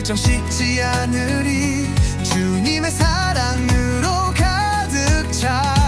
불어도 그 열정 식지 않으리. 주님의 사랑으로 가득 차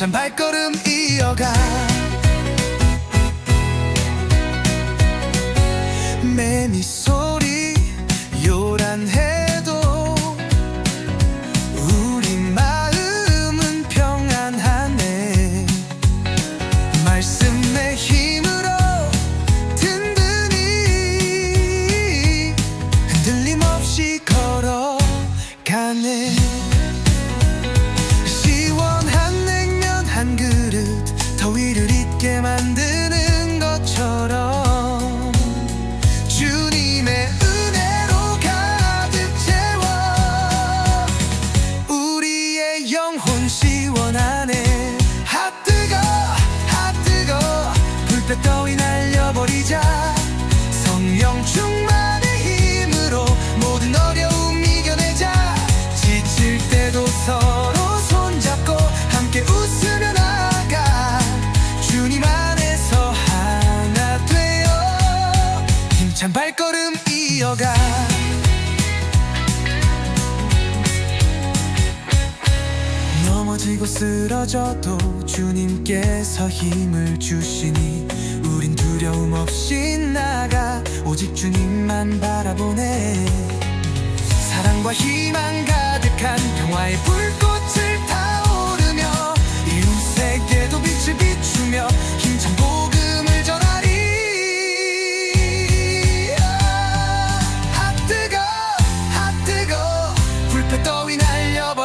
힘찬 발걸음 이어가. 매미 소리 이어가. 넘어지고 쓰러져도 주님께서 힘을 주시니 우린 두려움 없이 나가 오직 주님만 바라보네. 사랑과 희망 가득한 평화의 불꽃을 타오르며 이웃에게도 빛을 비추며 힘찬 복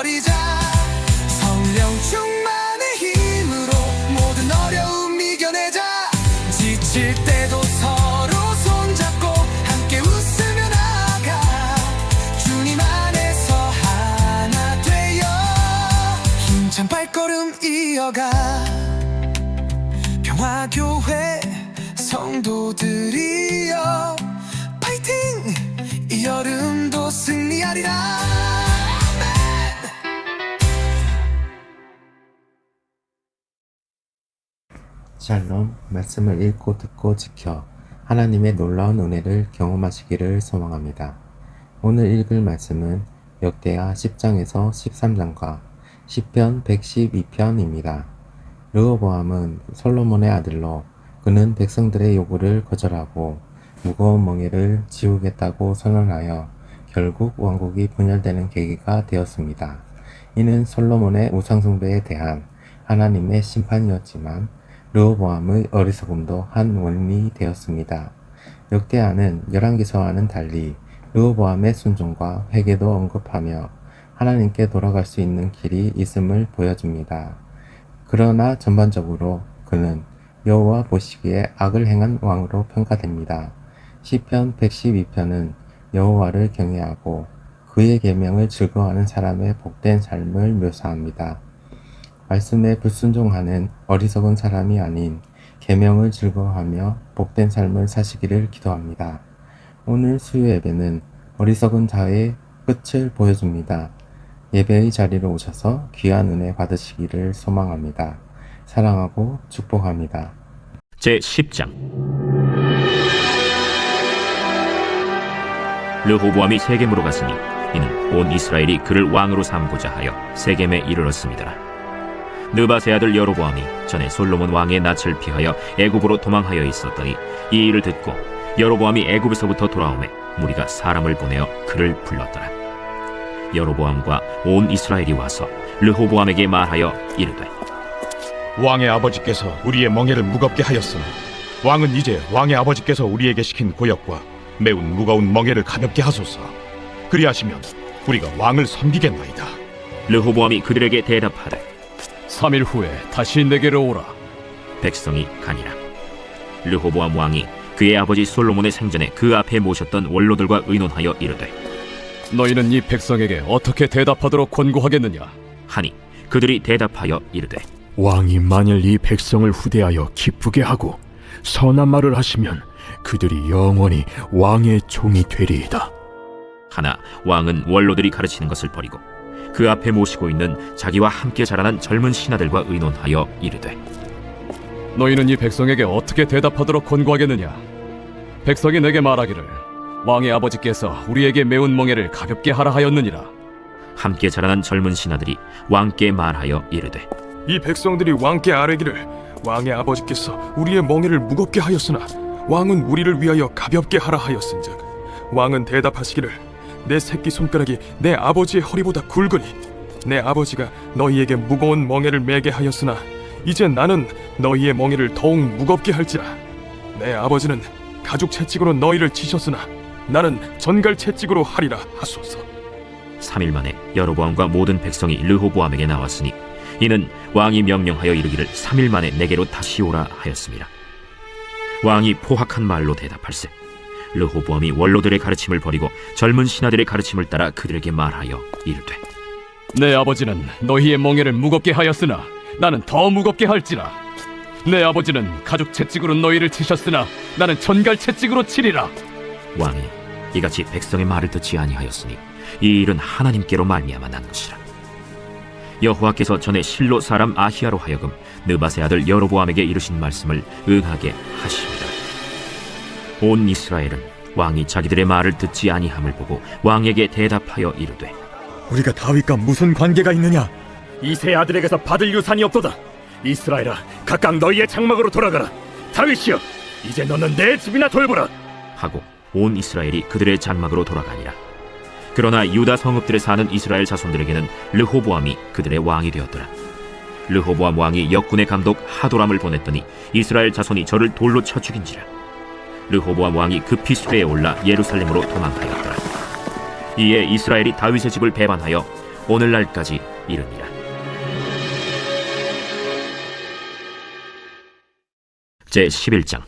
버리자 성령 충만의 힘으로 모든 어려움 이겨내자. 지칠 때도 서로 손잡고 함께 웃으며 나가. 주님 안에서 하나 되어 힘찬 발걸음 이어가. 평화교회 성도들이여 파이팅! 이 여름도 승리하리라 샬롬 말씀을 읽고 듣고 지켜 하나님의 놀라운 은혜를 경험하시기를 소망합니다. 오늘 읽을 말씀은 역대하 10장에서 13장과 10편 112편입니다. 르호보암은 솔로몬의 아들로 그는 백성들의 요구를 거절하고 무거운 멍에를 지우겠다고 선언하여 결국 왕국이 분열되는 계기가 되었습니다. 이는 솔로몬의 우상숭배에 대한 하나님의 심판이었지만 르호보암의 어리석음도 한 원인이 되었습니다. 역대하는 열왕기서와는 달리 르호보암의 순종과 회개도 언급하며 하나님께 돌아갈 수 있는 길이 있음을 보여줍니다. 그러나 전반적으로 그는 여호와 보시기에 악을 행한 왕으로 평가됩니다. 시편 112편은 여호와를 경외하고 그의 계명을 즐거워하는 사람의 복된 삶을 묘사합니다. 말씀에 불순종하는 어리석은 사람이 아닌 계명을 즐거워하며 복된 삶을 사시기를 기도합니다. 오늘 수요 예배는 어리석은 자의 끝을 보여줍니다. 예배의 자리로 오셔서 귀한 은혜 받으시기를 소망합니다. 사랑하고 축복합니다. 제 10장 르호보암이 세겜으로 갔으니 이는 온 이스라엘이 그를 왕으로 삼고자 하여 세겜에 이르렀습니다. 느바세 아들 여로보암이 전에 솔로몬 왕의 낯을 피하여 애굽으로 도망하여 있었더니 이 일을 듣고 여로보암이 애굽에서부터 돌아오매 무리가 사람을 보내어 그를 불렀더라. 여로보암과 온 이스라엘이 와서 르호보암에게 말하여 이르되 왕의 아버지께서 우리의 멍에를 무겁게 하였으나 왕은 이제 왕의 아버지께서 우리에게 시킨 고역과 매운 무거운 멍에를 가볍게 하소서. 그리하시면 우리가 왕을 섬기겠나이다. 르호보암이 그들에게 대답하되 3일 후에 다시 내게로 오라. 백성이 가니라. 르호보암 왕이 그의 아버지 솔로몬의 생전에 그 앞에 모셨던 원로들과 의논하여 이르되 너희는 이 백성에게 어떻게 대답하도록 권고하겠느냐? 하니 그들이 대답하여 이르되 왕이 만일 이 백성을 후대하여 기쁘게 하고 선한 말을 하시면 그들이 영원히 왕의 종이 되리이다. 하나 왕은 원로들이 가르치는 것을 버리고 그 앞에 모시고 있는 자기와 함께 자라난 젊은 신하들과 의논하여 이르되 너희는 이 백성에게 어떻게 대답하도록 권고하겠느냐? 백성이 내게 말하기를 왕의 아버지께서 우리에게 매운 멍에를 가볍게 하라 하였느니라. 함께 자라난 젊은 신하들이 왕께 말하여 이르되 이 백성들이 왕께 아뢰기를 왕의 아버지께서 우리의 멍에를 무겁게 하였으나 왕은 우리를 위하여 가볍게 하라 하였은즉 왕은 대답하시기를 내 새끼 손가락이 내 아버지의 허리보다 굵으니 내 아버지가 너희에게 무거운 멍에를 매게 하였으나 이제 나는 너희의 멍에를 더욱 무겁게 할지라. 내 아버지는 가죽 채찍으로 너희를 치셨으나 나는 전갈 채찍으로 하리라 하소서. 3일 만에 여로보암과 모든 백성이 르호보암에게 나왔으니 이는 왕이 명령하여 이르기를 3일 만에 내게로 다시 오라 하였습니다. 왕이 포악한 말로 대답할세 르호보암이 원로들의 가르침을 버리고 젊은 신하들의 가르침을 따라 그들에게 말하여 이르되 내 아버지는 너희의 멍에를 무겁게 하였으나 나는 더 무겁게 할지라. 내 아버지는 가죽 채찍으로 너희를 치셨으나 나는 전갈 채찍으로 치리라. 왕이 이같이 백성의 말을 듣지 아니하였으니 이 일은 하나님께로 말미암아 난 것이라 여호와께서 전에 실로 사람 아히야로 하여금 느바세 아들 여로보암에게 이르신 말씀을 응하게 하십니다 온 이스라엘은 왕이 자기들의 말을 듣지 아니함을 보고 왕에게 대답하여 이르되 우리가 다윗과 무슨 관계가 있느냐? 이세 아들에게서 받을 유산이 없도다. 이스라엘아, 각각 너희의 장막으로 돌아가라. 다윗이여, 이제 너는 내 집이나 돌보라. 하고 온 이스라엘이 그들의 장막으로 돌아가니라 그러나 유다 성읍들에 사는 이스라엘 자손들에게는 르호보암이 그들의 왕이 되었더라 르호보암 왕이 역군의 감독 하도람을 보냈더니 이스라엘 자손이 저를 돌로 쳐 죽인지라 르호보암 왕이 급히 수레에 올라 예루살렘으로 도망하였더라. 이에 이스라엘이 다윗의 집을 배반하여 오늘날까지 이르니라. 제 11장.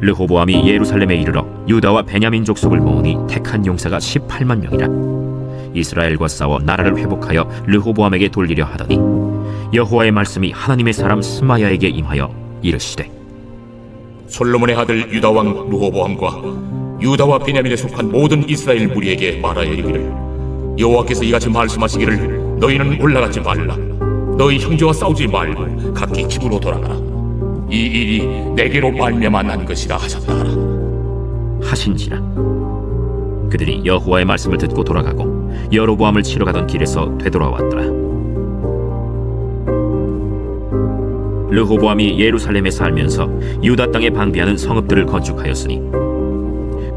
르호보암이 예루살렘에 이르러 유다와 베냐민 족속을 모으니 택한 용사가 18만 명이라. 이스라엘과 싸워 나라를 회복하여 르호보암에게 돌리려 하더니 여호와의 말씀이 하나님의 사람 스마야에게 임하여 이르시되 솔로몬의 아들 유다 왕 루호보암과 유다와 베냐민에 속한 모든 이스라엘 무리에게 말하여 이르기를 여호와께서 이같이 말씀하시기를 너희는 올라가지 말라. 너희 형제와 싸우지 말고 각기 집으로 돌아가라. 이 일이 내게로 말미암아 난 것이라 하셨다. 하신지라. 그들이 여호와의 말씀을 듣고 돌아가고 여로보암을 치러 가던 길에서 되돌아왔더라 르호보암이 예루살렘에 살면서 유다 땅에 방비하는 성읍들을 건축하였으니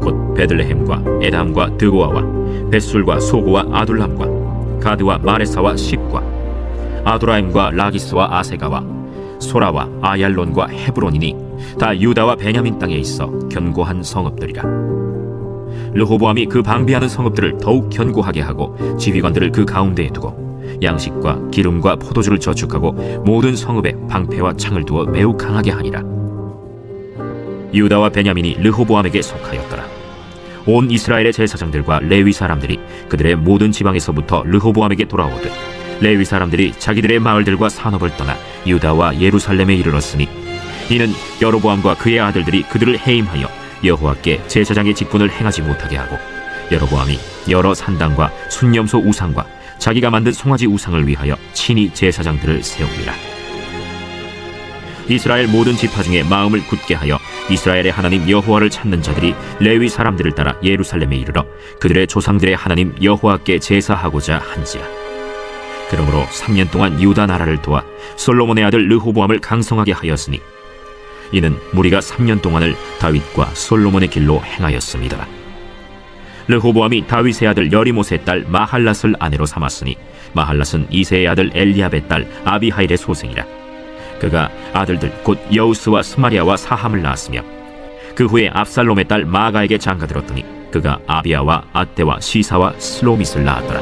곧 베들레헴과 에담과 드고아와 벳술과 소고와 아둘람과 가드와 마레사와 십과 아도라임과 라기스와 아세가와 소라와 아얄론과 헤브론이니 다 유다와 베냐민 땅에 있어 견고한 성읍들이라. 르호보암이 그 방비하는 성읍들을 더욱 견고하게 하고 지휘관들을 그 가운데에 두고 양식과 기름과 포도주를 저축하고 모든 성읍에 방패와 창을 두어 매우 강하게 하니라. 유다와 베냐민이 르호보암에게 속하였더라. 온 이스라엘의 제사장들과 레위 사람들이 그들의 모든 지방에서부터 르호보암에게 돌아오듯 레위 사람들이 자기들의 마을들과 산업을 떠나 유다와 예루살렘에 이르렀으니 이는 여로보암과 그의 아들들이 그들을 해임하여 여호와께 제사장의 직분을 행하지 못하게 하고 여로보암이 여러 산당과 순념소 우상과 자기가 만든 송아지 우상을 위하여 친히 제사장들을 세웁니다. 이스라엘 모든 지파 중에 마음을 굳게 하여 이스라엘의 하나님 여호와를 찾는 자들이 레위 사람들을 따라 예루살렘에 이르러 그들의 조상들의 하나님 여호와께 제사하고자 한지라. 그러므로 3년 동안 유다 나라를 도와 솔로몬의 아들 르호보암을 강성하게 하였으니 이는 무리가 3년 동안을 다윗과 솔로몬의 길로 행하였습니다. 르호보암이 다윗의 아들 여리못의 딸 마할랏을 아내로 삼았으니 마할랏은 이세의 아들 엘리압의 딸 아비하일의 소생이라. 그가 아들들 곧 여우스와 스마리아와 사함을 낳았으며 그 후에 압살롬의 딸 마가에게 장가들었더니 그가 아비아와 아떼와 시사와 슬로밋을 낳았더라.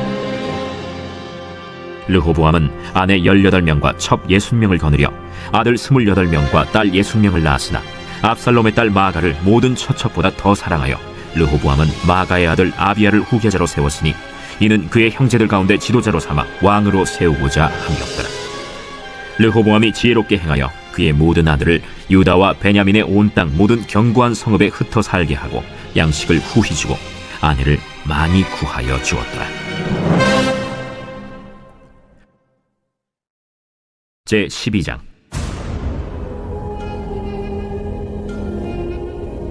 르호보암은 아내 18명과 첩 60명을 거느려 아들 28명과 딸 60명을 낳았으나 압살롬의 딸 마가를 모든 처첩보다 더 사랑하여 르호보암은 마가의 아들 아비아를 후계자로 세웠으니 이는 그의 형제들 가운데 지도자로 삼아 왕으로 세우고자 함이었더라 르호보암이 지혜롭게 행하여 그의 모든 아들을 유다와 베냐민의 온 땅 모든 견고한 성읍에 흩어 살게 하고 양식을 후히 주고 아내를 많이 구하여 주었더라. 제 12장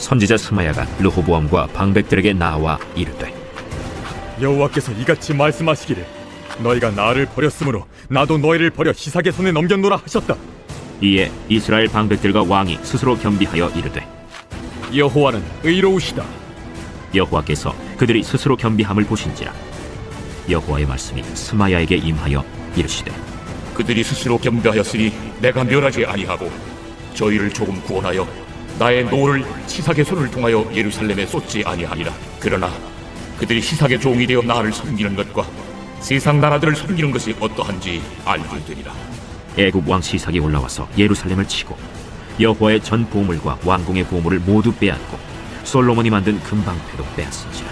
선지자 스마야가 르호보암과 방백들에게 나와 이르되 여호와께서 이같이 말씀하시기를 너희가 나를 버렸으므로 나도 너희를 버려 시삭의 손에 넘겼노라 하셨다. 이에 이스라엘 방백들과 왕이 스스로 겸비하여 이르되 여호와는 의로우시다. 여호와께서 그들이 스스로 겸비함을 보신지라 여호와의 말씀이 스마야에게 임하여 이르시되 그들이 스스로 겸비하였으니 내가 멸하지 아니하고 저희를 조금 구원하여 나의 노를 시삭의 손을 통하여 예루살렘에 쏟지 아니하리라. 그러나 그들이 시삭의 종이 되어 나를 섬기는 것과 세상 나라들을 섬기는 것이 어떠한지 알게 되리라. 애굽 왕 시삭이 올라와서 예루살렘을 치고 여호와의 전 보물과 왕궁의 보물을 모두 빼앗고 솔로몬이 만든 금방패도 빼앗은지라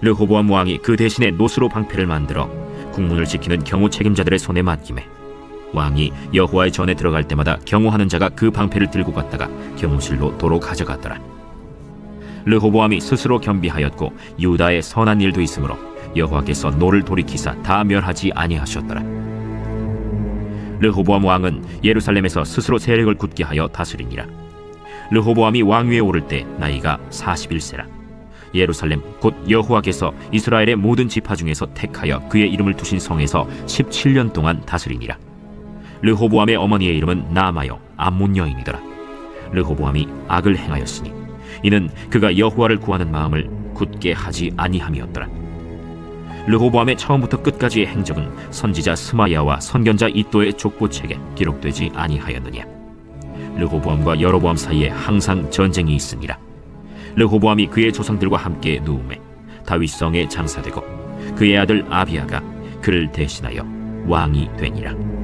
르호보암 왕이 그 대신에 노스로 방패를 만들어 국문을 지키는 경호 책임자들의 손에 맡김에 왕이 여호와의 전에 들어갈 때마다 경호하는 자가 그 방패를 들고 갔다가 경호실로 도로 가져갔더라 르호보암이 스스로 겸비하였고 유다의 선한 일도 있으므로 여호와께서 노를 돌이키사 다 멸하지 아니하셨더라 르호보암 왕은 예루살렘에서 스스로 세력을 굳게 하여 다스리니라. 르호보암이 왕위에 오를 때 나이가 41세라. 예루살렘 곧 여호와께서 이스라엘의 모든 지파 중에서 택하여 그의 이름을 두신 성에서 17년 동안 다스리니라. 르호보암의 어머니의 이름은 나마요 암몬 여인이더라. 르호보암이 악을 행하였으니 이는 그가 여호와를 구하는 마음을 굳게 하지 아니함이었더라. 르호보암의 처음부터 끝까지의 행적은 선지자 스마야와 선견자 이또의 족보책에 기록되지 아니하였느냐 르호보암과 여로보암 사이에 항상 전쟁이 있으니라 르호보암이 그의 조상들과 함께 누움에 다윗성에 장사되고 그의 아들 아비아가 그를 대신하여 왕이 되니라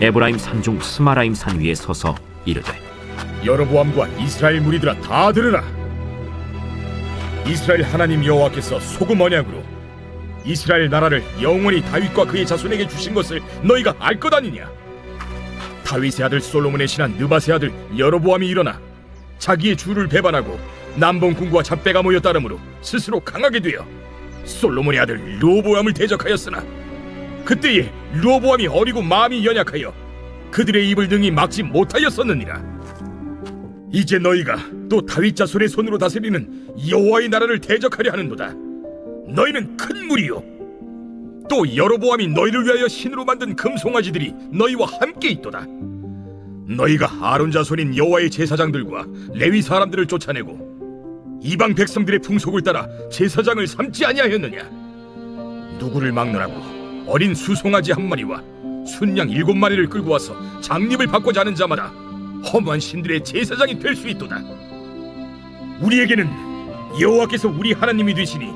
에브라임 산중 스마라임 산 위에 서서 이르되 여로보암과 이스라엘 무리들아 다 들으라. 이스라엘 하나님 여호와께서 소금 언약으로 이스라엘 나라를 영원히 다윗과 그의 자손에게 주신 것을 너희가 알 것 아니냐? 다윗의 아들 솔로몬의 신한 느바의 아들 여로보암이 일어나 자기의 주를 배반하고 남봉 군과 잡배가 모여 따름으로 스스로 강하게 되어 솔로몬의 아들 로보암을 대적하였으나 그때에 로보암이 어리고 마음이 연약하여 그들의 입을 능히 막지 못하였었느니라. 이제 너희가 또 다윗 자손의 손으로 다스리는 여호와의 나라를 대적하려 하는도다. 너희는 큰 무리요. 또 여로보암이 너희를 위하여 신으로 만든 금송아지들이 너희와 함께 있도다. 너희가 아론 자손인 여호와의 제사장들과 레위 사람들을 쫓아내고 이방 백성들의 풍속을 따라 제사장을 삼지 아니하였느냐? 누구를 막느라고 어린 수송아지 한 마리와 순양 일곱 마리를 끌고 와서 장립을 받고자 하는 자마다 허무한 신들의 제사장이 될 수 있도다. 우리에게는 여호와께서 우리 하나님이 되시니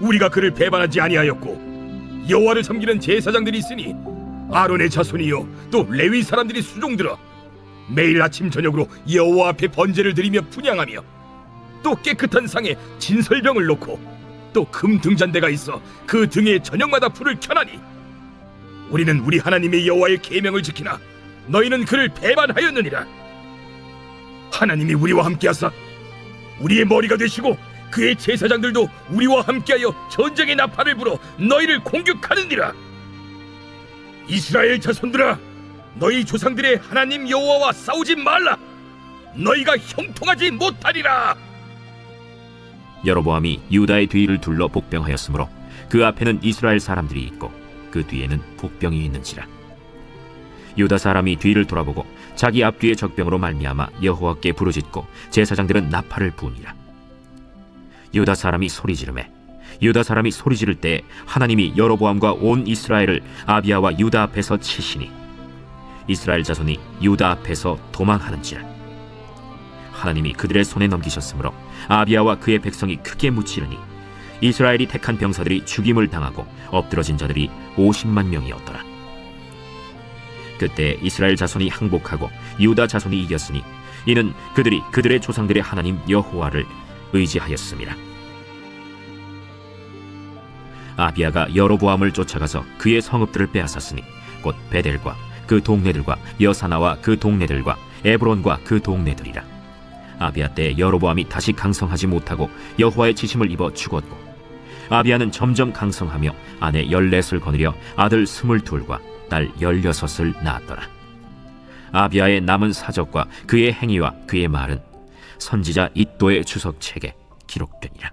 우리가 그를 배반하지 아니하였고 여호와를 섬기는 제사장들이 있으니 아론의 자손이요 또 레위 사람들이 수종들어 매일 아침 저녁으로 여호와 앞에 번제를 드리며 분양하며 또 깨끗한 상에 진설병을 놓고 또 금 등잔대가 있어 그 등에 저녁마다 불을 켜나니 우리는 우리 하나님의 여호와의 계명을 지키나 너희는 그를 배반하였느니라. 하나님이 우리와 함께하사 우리의 머리가 되시고 그의 제사장들도 우리와 함께하여 전쟁의 나팔을 불어 너희를 공격하느니라. 이스라엘 자손들아 너희 조상들의 하나님 여호와와 싸우지 말라. 너희가 형통하지 못하리라 여로보암이 유다의 뒤를 둘러 복병하였으므로 그 앞에는 이스라엘 사람들이 있고 그 뒤에는 복병이 있는지라. 유다 사람이 뒤를 돌아보고 자기 앞뒤의 적병으로 말미암아 여호와께 부르짖고 제사장들은 나팔을 부으니라. 유다 사람이 소리 지르매 유다 사람이 소리 지를 때 하나님이 여로보암과 온 이스라엘을 아비아와 유다 앞에서 치시니 이스라엘 자손이 유다 앞에서 도망하는지라 하나님이 그들의 손에 넘기셨으므로 아비아와 그의 백성이 크게 묻히르니 이스라엘이 택한 병사들이 죽임을 당하고 엎드러진 자들이 50만 명이었더라. 그때 이스라엘 자손이 항복하고 유다 자손이 이겼으니 이는 그들이 그들의 조상들의 하나님 여호와를 의지하였습니다. 아비아가 여로보암을 쫓아가서 그의 성읍들을 빼앗았으니 곧 베델과 그 동네들과 여사나와 그 동네들과 에브론과 그 동네들이라. 아비아 때 여로보암이 다시 강성하지 못하고 여호와의 지심을 입어 죽었고 아비아는 점점 강성하며 아내 열넷을 거느려 아들 스물둘과 딸 열여섯을 낳았더라. 아비아의 남은 사적과 그의 행위와 그의 말은 선지자 이도의 주석책에 기록되니라.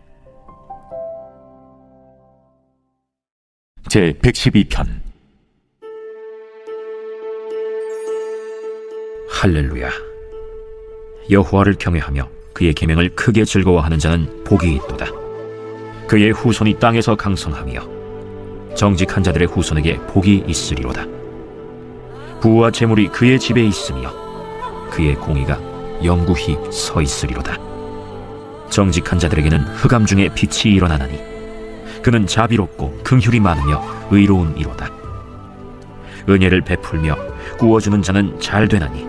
제 112편. 할렐루야 여호와를 경외하며 그의 계명을 크게 즐거워하는 자는 복이 있도다. 그의 후손이 땅에서 강성하며 정직한 자들의 후손에게 복이 있으리로다. 부와 재물이 그의 집에 있으며 그의 공의가 영구히 서 있으리로다. 정직한 자들에게는 흑암 중에 빛이 일어나나니 그는 자비롭고 긍휼이 많으며 의로운 이로다. 은혜를 베풀며 구워주는 자는 잘 되나니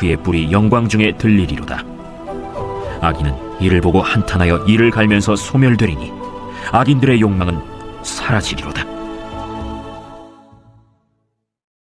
그의 뿔이 영광 중에 들리리로다. 악인은 이를 보고 한탄하여 이를 갈면서 소멸되리니 악인들의 욕망은 사라지리로다.